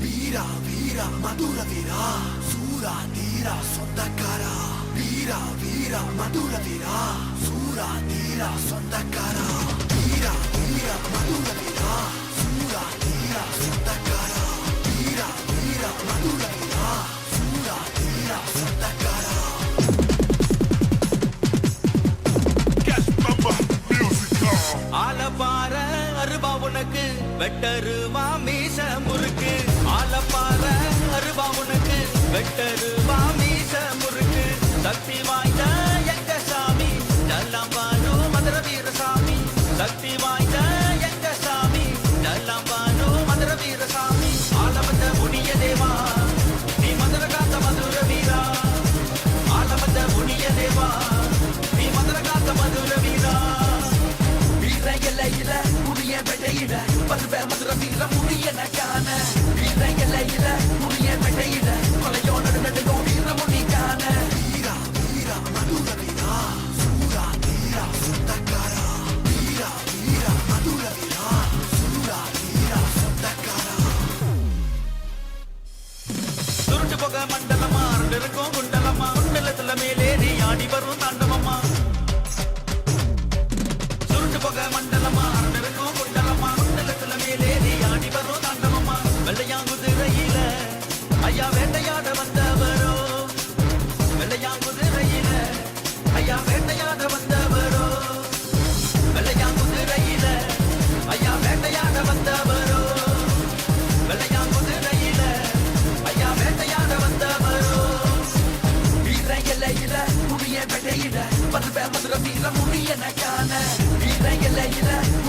வீரா வீரா மதுர வீரா சூரா தீரா சொந்தக்காரா வீரா வீரா மதுர வீரா சூரா தீரா சொந்தக்காரா வீரா வீரா மதுர வீரா சூரா தீரா சொந்தக்காரா வீரா வீரா மதுர வீரா சூரா தீரா சொந்தக்காரா Cash Bamba Musical. ஆலப்பாற அருபா உனக்கு வெட்டருவா மீச முறுக்கு. வாய்ந்த எங்க சாமி ஜல்லாம்பானு மதுர வீரசாமி சக்தி வாய்ந்த எங்க சாமி ஜல்லாம்பானு மதுர வீரசாமி ஆலவந்த முனிய தேவா நீ மதுர காத்த மதுர வீரா ஆலவந்த முனிய தேவா நீ மதுர காத்த மதுர வீரா வீர எல்லையில முடிய வெடையில வருவ மதுர வீர முடிய நக்கான வீர எல்லையில போக மண்டலமா ரெண்டு இருக்கும் குண்டலமா? குண்டலத்துல மேலேறி ஆடி வரும் தாண்டவமா? சுருண்டு போக மண்டலமா ரெண்டு இருக்கும் குண்டலமா? குண்டலத்துல மேலேறி ஆடி வரும் தாண்டவமா? வெள்ளையாங்குதிரையில ஐயா வேட்டையாட வந்தவரோ? வெள்ளையாங்குதிரை எல்லையில முடிய வெடையில